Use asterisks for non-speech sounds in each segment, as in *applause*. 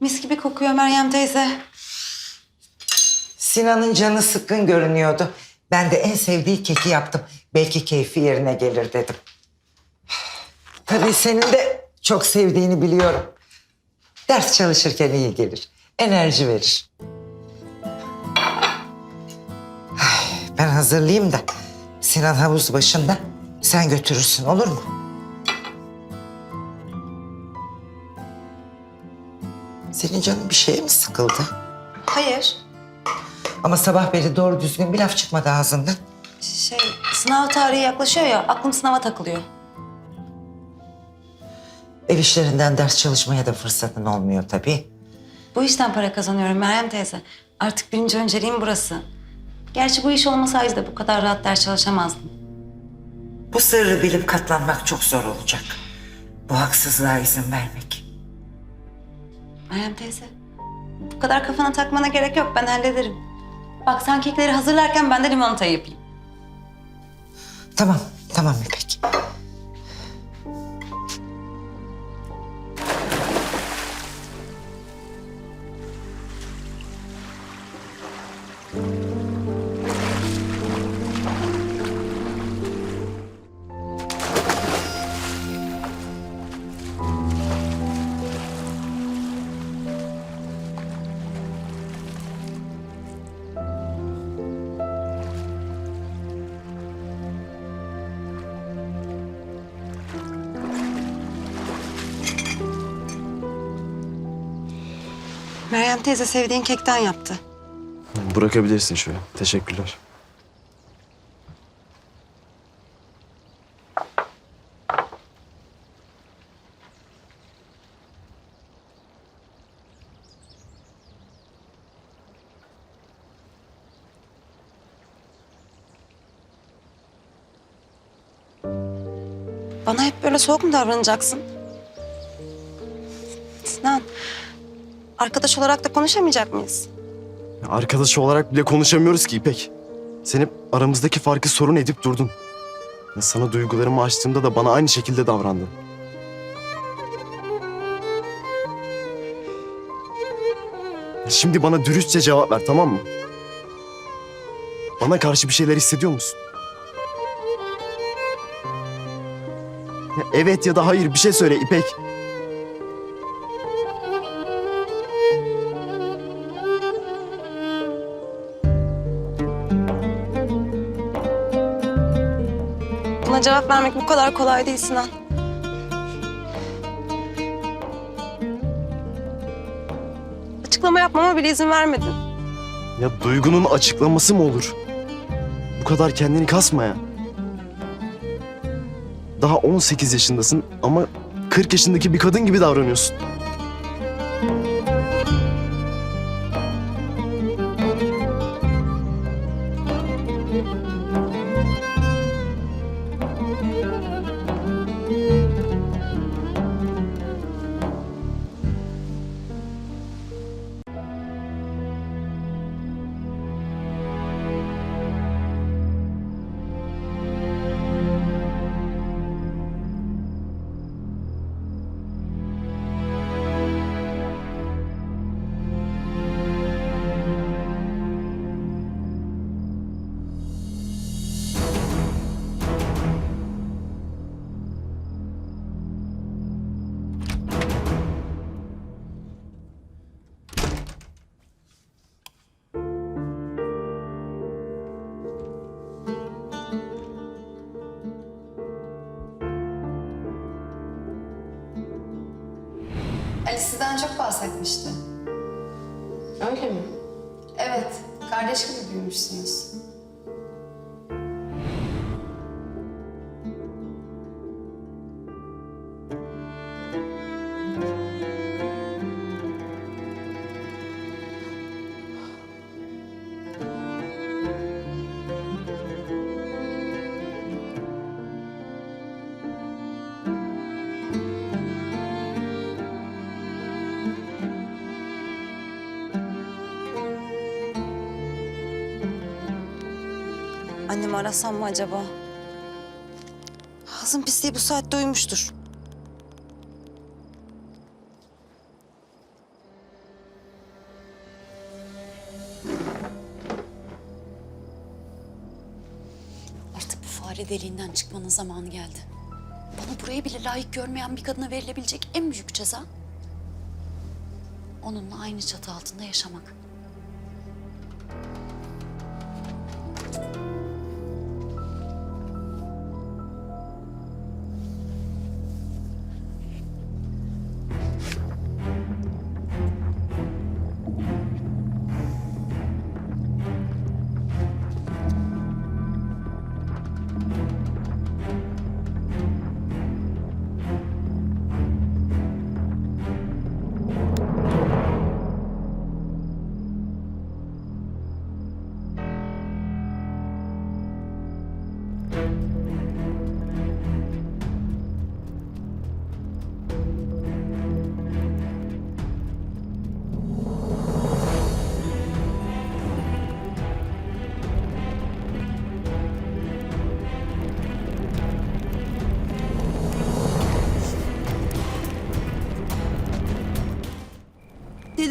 Mis gibi kokuyor Meryem teyze. Sinan'ın canı sıkkın görünüyordu. Ben de en sevdiği keki yaptım. Belki keyfi yerine gelir dedim. Tabii senin de çok sevdiğini biliyorum. Ders çalışırken iyi gelir. Enerji verir. Ben hazırlayayım da Sinan havuz başında sen götürürsün olur mu? Senin canın bir şeye mi sıkıldı? Hayır. Ama sabah beri doğru düzgün bir laf çıkmadı ağzından. Şey sınav tarihi yaklaşıyor ya aklım sınava takılıyor. Ev işlerinden ders çalışmaya da fırsatın olmuyor tabii. Bu işten para kazanıyorum Meryem teyze. Artık birinci önceliğim burası. Gerçi bu iş olmasaydı da bu kadar rahat ders çalışamazdım. Bu sırrı bilip katlanmak çok zor olacak. Bu haksızlığa izin vermek. Meryem teyze bu kadar kafana takmana gerek yok ben hallederim. Bak sen kekleri hazırlarken ben de limonatayı yapayım. Tamam, tamam İpek. Meryem teyze sevdiğin kekten yaptı. Bırakabilirsin şöyle. Teşekkürler. Bana hep böyle soğuk mu davranacaksın? Arkadaş olarak da konuşamayacak mıyız? Arkadaş olarak bile konuşamıyoruz ki İpek. Sen hep aramızdaki farkı sorun edip durdun. Ya sana duygularımı açtığımda da bana aynı şekilde davrandın. Şimdi bana dürüstçe cevap ver tamam mı? Bana karşı bir şeyler hissediyor musun? Ya evet ya da hayır bir şey söyle İpek. Cevap vermek bu kadar kolay değil Sinan. Açıklama yapmama bile izin vermedin. Ya duygunun açıklaması mı olur? Bu kadar kendini kasma ya. Daha 18 yaşındasın ama 40 yaşındaki bir kadın gibi davranıyorsun. Sizden çok bahsetmişti. Öyle mi? Evet, kardeş gibi büyümüşsünüz. mi arasam mı acaba? Hazım pisliği bu saatte uyumuştur. Artık bu fare deliğinden çıkmanın zamanı geldi. Bana buraya bile layık görmeyen bir kadına verilebilecek en büyük ceza... ...onunla aynı çatı altında yaşamak.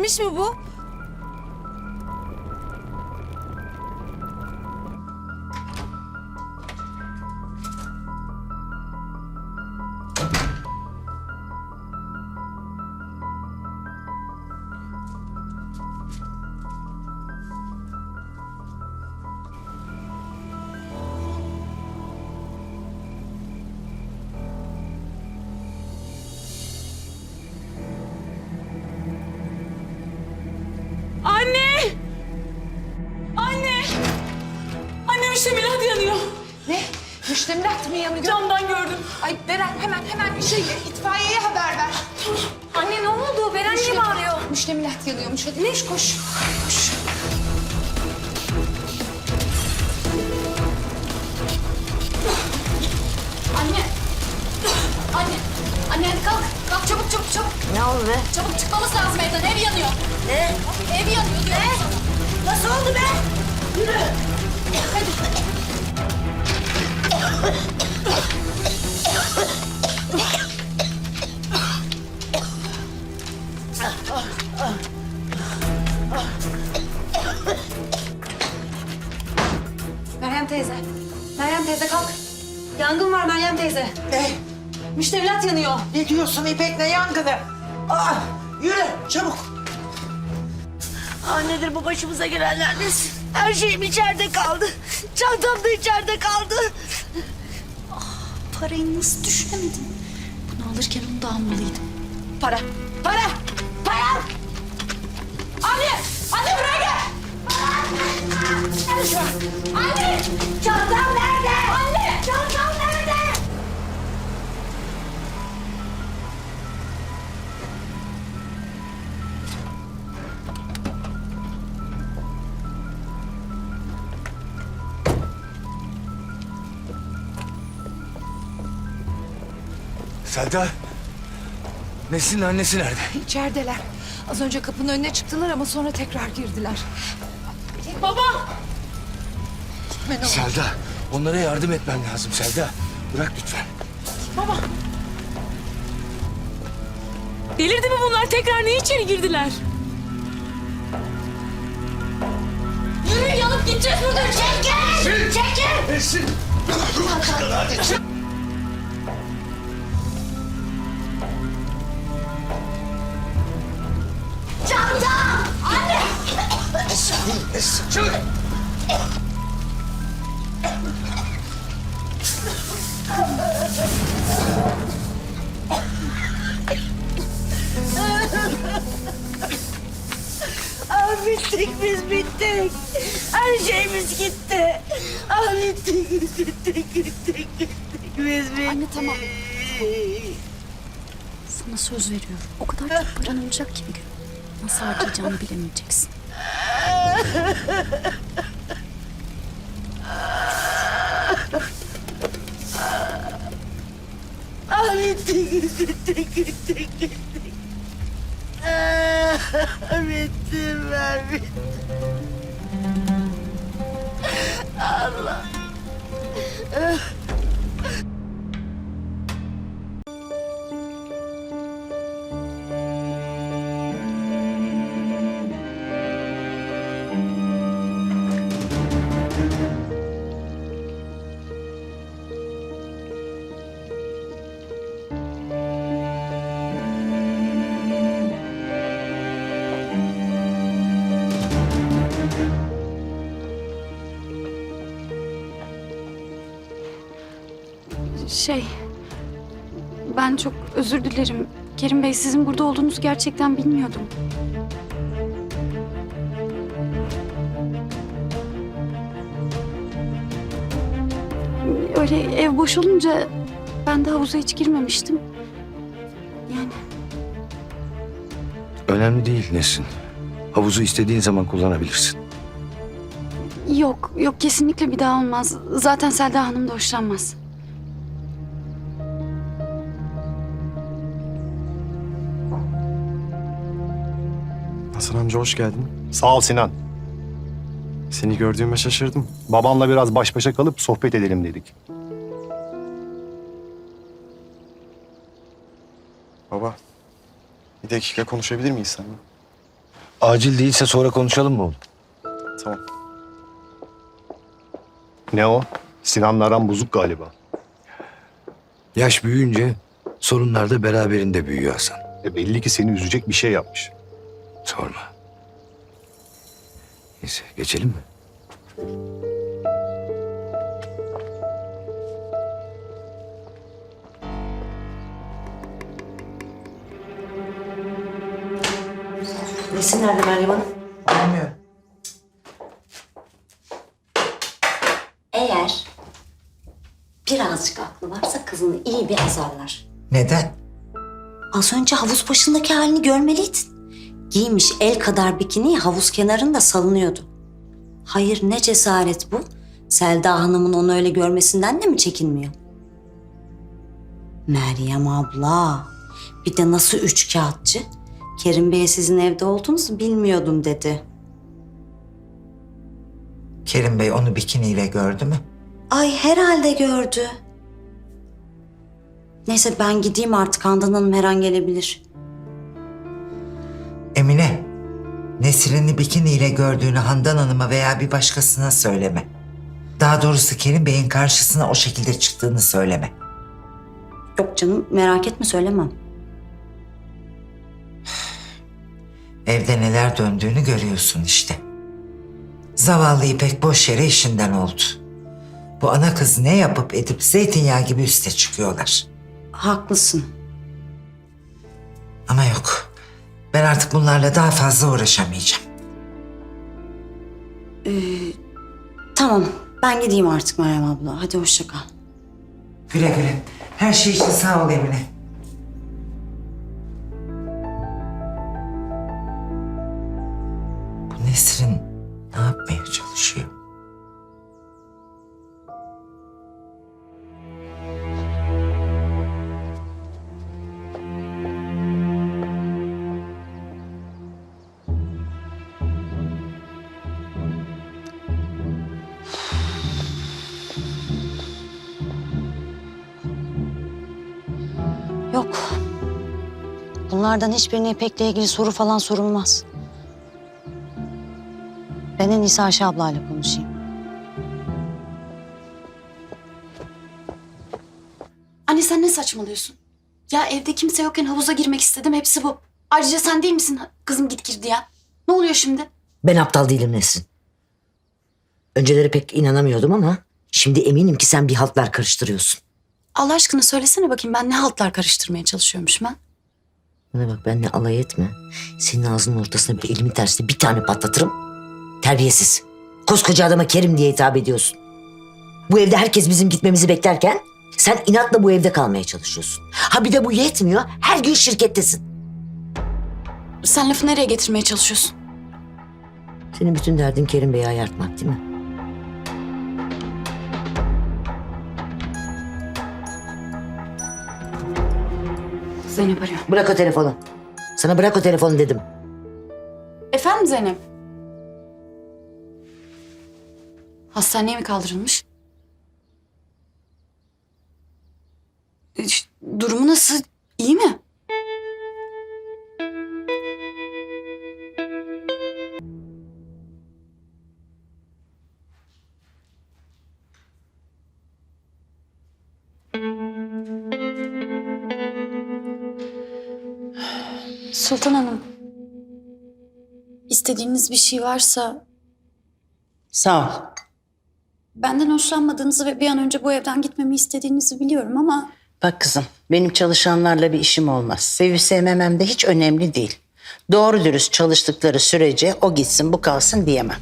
Delirmiş mi bu? Beren hemen hemen bir şey itfaiyeye haber ver. Anne ne oldu? Beren niye bağırıyor? Müştemilat yanıyormuş. Hadi koş koş. Koş. Anne! Anne! Anne hadi kalk. Kalk çabuk çabuk çabuk. Ne oldu be? Çabuk çıkmamız lazım evden. Ev yanıyor. Ne? Ev yanıyor diyorum sana. Nasıl oldu be? Yürü. Meryem teyze. Meryem teyze kalk. Yangın var Meryem teyze. Ne? Müştemilat yanıyor. Ne diyorsun İpek ne yangını? Aa, yürü çabuk. Annedir bu başımıza gelenler nesin? Her şeyim içeride kaldı. Çantam da içeride kaldı. Parayı nasıl düşünemedin? Bunu alırken onu da almalıydım. Para, para, para! Anne, anne buraya gel! Anne, çantam nerede? Anne, Selda. Nesin annesi nerede? İçerideler. Az önce kapının önüne çıktılar ama sonra tekrar girdiler. Baba! Selda. Onlara yardım etmem lazım Selda. Bırak lütfen. Baba! Delirdi mi bunlar? Tekrar niye içeri girdiler? Yürü yanıp gideceğiz buradan. Çekil! Çekil! Nesin? Çanta! Çık! Ah bittik biz bittik. Her şeyimiz gitti. Ah bittik bittik bittik bittik biz bittik. Anne tamam. Sana söz veriyorum. O kadar çok paran olacak ki bir gün. Nasıl harcayacağını bilemeyeceksin. Ah bittik biz bittik bittik bittik. Ah, bittim ben bittim. Şey... Ben çok özür dilerim. Kerim Bey sizin burada olduğunuzu gerçekten bilmiyordum. Öyle ev boş olunca ben de havuza hiç girmemiştim. Yani Önemli değil Nesin. Havuzu istediğin zaman kullanabilirsin. yok, yok kesinlikle bir daha olmaz. Zaten Selda Hanım da hoşlanmaz. Hasan amca hoş geldin. Sağ ol Sinan. Seni gördüğüme şaşırdım. Babanla biraz baş başa kalıp sohbet edelim dedik. Baba, bir dakika konuşabilir miyiz seninle? Acil değilse sonra konuşalım mı oğlum? Tamam. Ne o? Sinan'la aran bozuk galiba. Yaş büyüyünce sorunlar da beraberinde büyüyor Hasan. E belli ki seni üzecek bir şey yapmış. Sorma. Neyse geçelim mi? Nesin nerede Meryem Hanım? Bilmiyorum. Eğer birazcık aklı varsa kızını iyi bir azarlar. Neden? Az önce havuz başındaki halini görmeliydin. Giymiş el kadar bikini havuz kenarında salınıyordu. Hayır ne cesaret bu? Selda Hanım'ın onu öyle görmesinden de mi çekinmiyor? Meryem abla. Bir de nasıl üç kağıtçı? Kerim Bey'e sizin evde olduğunuzu bilmiyordum dedi. Kerim Bey onu bikiniyle gördü mü? Ay herhalde gördü. Neyse ben gideyim artık Handan Hanım her an gelebilir. Emine, Nesrin'i bikiniyle gördüğünü Handan Hanım'a veya bir başkasına söyleme. Daha doğrusu Kerim Bey'in karşısına o şekilde çıktığını söyleme. Yok canım merak etme söylemem. Evde neler döndüğünü görüyorsun işte. Zavallı İpek boş yere işinden oldu. Bu ana kız ne yapıp edip zeytinyağı gibi üste çıkıyorlar. Haklısın. Ama yok. Ben artık bunlarla daha fazla uğraşamayacağım. Tamam ben gideyim artık Meryem abla. Hadi hoşça kal. Güle güle. Her şey için sağ ol Emine. Bunlardan hiçbirine İpek'le ilgili soru falan sorulmaz. Ben en iyisi Ayşe ablayla konuşayım. Anne sen ne saçmalıyorsun? Ya evde kimse yokken havuza girmek istedim. Hepsi bu. Ayrıca sen değil misin kızım git gir diyen? Ne oluyor şimdi? Ben aptal değilim Nesrin. Önceleri pek inanamıyordum ama şimdi eminim ki sen bir haltlar karıştırıyorsun. Allah aşkına söylesene bakayım ben ne haltlar karıştırmaya çalışıyormuş ben? Bana bak benimle alay etme. Senin ağzının ortasına bir elimin tersine bir tane patlatırım. Terbiyesiz. Koskoca adama Kerim diye hitap ediyorsun. Bu evde herkes bizim gitmemizi beklerken sen inatla bu evde kalmaya çalışıyorsun. Ha bir de bu yetmiyor. Her gün şirkettesin. Sen lafı nereye getirmeye çalışıyorsun? Senin bütün derdin Kerim Bey'i ayartmak değil mi? Zeynep arıyor. Bırak o telefonu. Sana bırak o telefonu dedim. Efendim Zeynep? Hastaneye mi kaldırılmış? Durumu nasıl? İyi mi? Sultan Hanım. İstediğiniz bir şey varsa Sağ ol. Benden hoşlanmadığınızı ve bir an önce bu evden gitmemi istediğinizi biliyorum ama... Bak kızım, benim çalışanlarla bir işim olmaz. Sevip sevmemem de hiç önemli değil. Doğru dürüst çalıştıkları sürece o gitsin bu kalsın diyemem.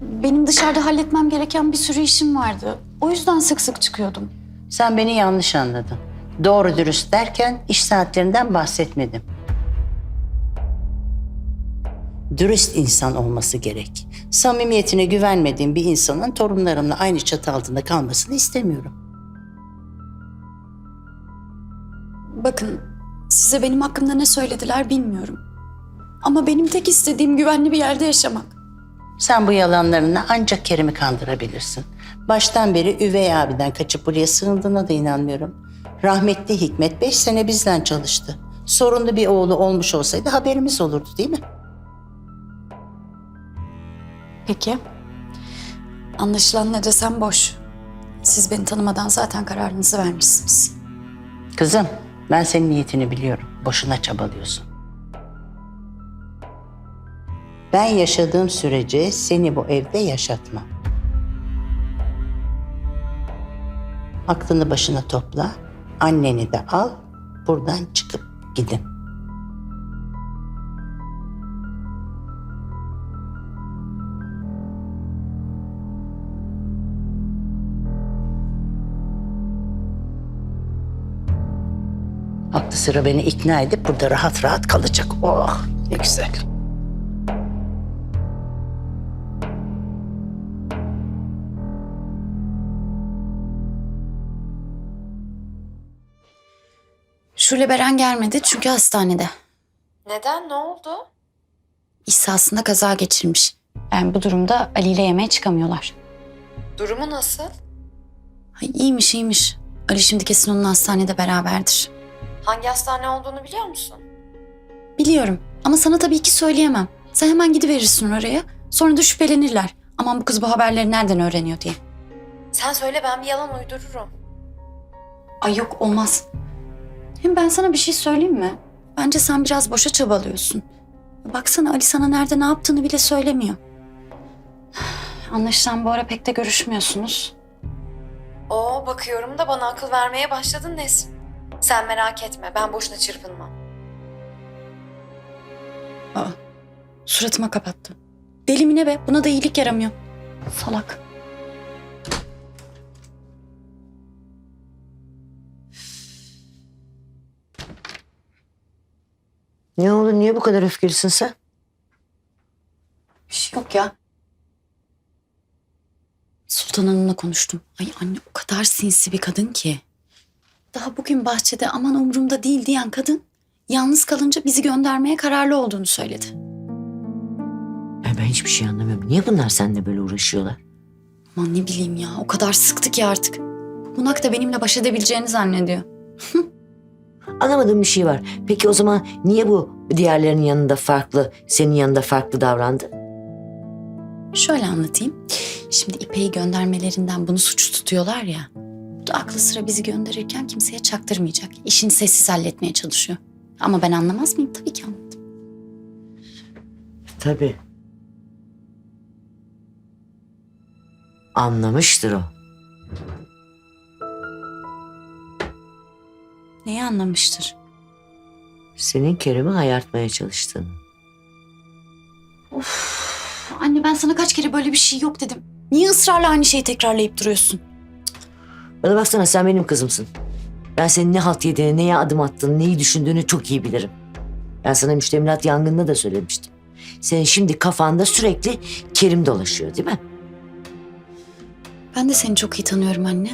Benim dışarıda halletmem gereken bir sürü işim vardı. O yüzden sık sık çıkıyordum. Sen beni yanlış anladın. Doğru dürüst derken iş saatlerinden bahsetmedim. Dürüst insan olması gerek. Samimiyetine güvenmediğim bir insanın torunlarımla aynı çatı altında kalmasını istemiyorum. Bakın, size benim hakkımda ne söylediler bilmiyorum. Ama benim tek istediğim güvenli bir yerde yaşamak. Sen bu yalanlarına ancak Kerim'i kandırabilirsin. Baştan beri üvey abiden kaçıp buraya sığındığına da inanmıyorum. Rahmetli Hikmet beş sene bizden çalıştı. Sorunlu bir oğlu olmuş olsaydı haberimiz olurdu değil mi? Peki. Anlaşılan ne desem boş. Siz beni tanımadan zaten kararınızı vermişsiniz. Kızım ben senin niyetini biliyorum. Boşuna çabalıyorsun. Ben yaşadığım sürece seni bu evde yaşatmam. Aklını başına topla, anneni de al, buradan çıkıp gidin. Sıra beni ikna edip burada rahat rahat kalacak. Oh ne güzel. Şule Beren gelmedi çünkü hastanede. Neden? Ne oldu? İhsasında kaza geçirmiş. Yani bu durumda Ali ile yemeğe çıkamıyorlar. Durumu nasıl? Ay, iyiymiş iyiymiş. Ali şimdi kesin onun hastanede beraberdir. Hangi hastane olduğunu biliyor musun? Biliyorum ama sana tabii ki söyleyemem. Sen hemen gidiverirsin oraya. Sonra da şüphelenirler. Aman bu kız bu haberleri nereden öğreniyor diye. Sen söyle ben bir yalan uydururum. Ay yok olmaz. Hem ben sana bir şey söyleyeyim mi? Bence sen biraz boşa çabalıyorsun. Baksana Ali sana nerede ne yaptığını bile söylemiyor. Anlaşılan bu ara pek de görüşmüyorsunuz. Oo bakıyorum da bana akıl vermeye başladın Nesrin. Sen merak etme ben boşuna çırpınmam. Aa, suratıma kapattı. Deli mi ne be? Buna da iyilik yaramıyor. Salak. Ne oldu? Niye bu kadar öfkelisin sen? Bir şey yok ya. Sultan Hanım'la konuştum. Ay anne o kadar sinsi bir kadın ki. Daha bugün bahçede aman umurumda değil diyen kadın... ...yalnız kalınca bizi göndermeye kararlı olduğunu söyledi. Ya ben hiçbir şey anlamıyorum. Niye bunlar seninle böyle uğraşıyorlar? Aman ne bileyim ya o kadar sıktı ki artık. Bunak da benimle baş edebileceğini zannediyor. *laughs* Anlamadığım bir şey var. Peki o zaman niye bu diğerlerinin yanında farklı, senin yanında farklı davrandı? Şöyle anlatayım. Şimdi İpek'i göndermelerinden bunu suç tutuyorlar ya. Aklı sıra bizi gönderirken kimseye çaktırmayacak. İşini sessiz halletmeye çalışıyor. Ama ben anlamaz mıyım? Tabii ki anladım. Tabii. Anlamıştır o. Neyi anlamıştır? Senin Kerim'i hayartmaya çalıştığını. Anne ben sana kaç kere böyle bir şey yok dedim. Niye ısrarla aynı şeyi tekrarlayıp duruyorsun? Bana baksana sen benim kızımsın. Ben senin ne halt yediğini, neye adım attığını, neyi düşündüğünü çok iyi bilirim. Ben sana müştemilat yangında da söylemiştim. Senin şimdi kafanda sürekli Kerim dolaşıyor değil mi? Ben de seni çok iyi tanıyorum anne.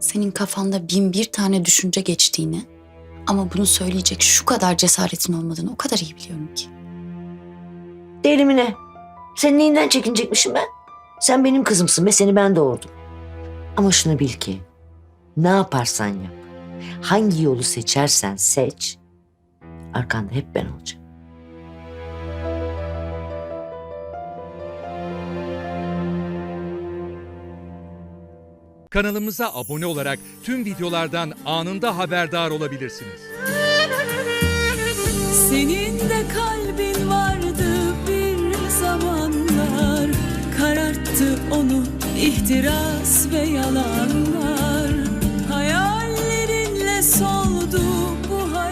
Senin kafanda bin bir tane düşünce geçtiğini ama bunu söyleyecek şu kadar cesaretin olmadığını o kadar iyi biliyorum ki. Deli mi ne? Senin neyinden çekinecekmişim ben? Sen benim kızımsın ve seni ben doğurdum. Ama şunu bil ki ne yaparsan yap, hangi yolu seçersen seç, arkanda hep ben olacağım. Kanalımıza abone olarak tüm videolardan anında haberdar olabilirsiniz. Senin de kalbin vardı bir zamanlar Kararttı onu ihtiras ve yalanlar hayallerinle soldu.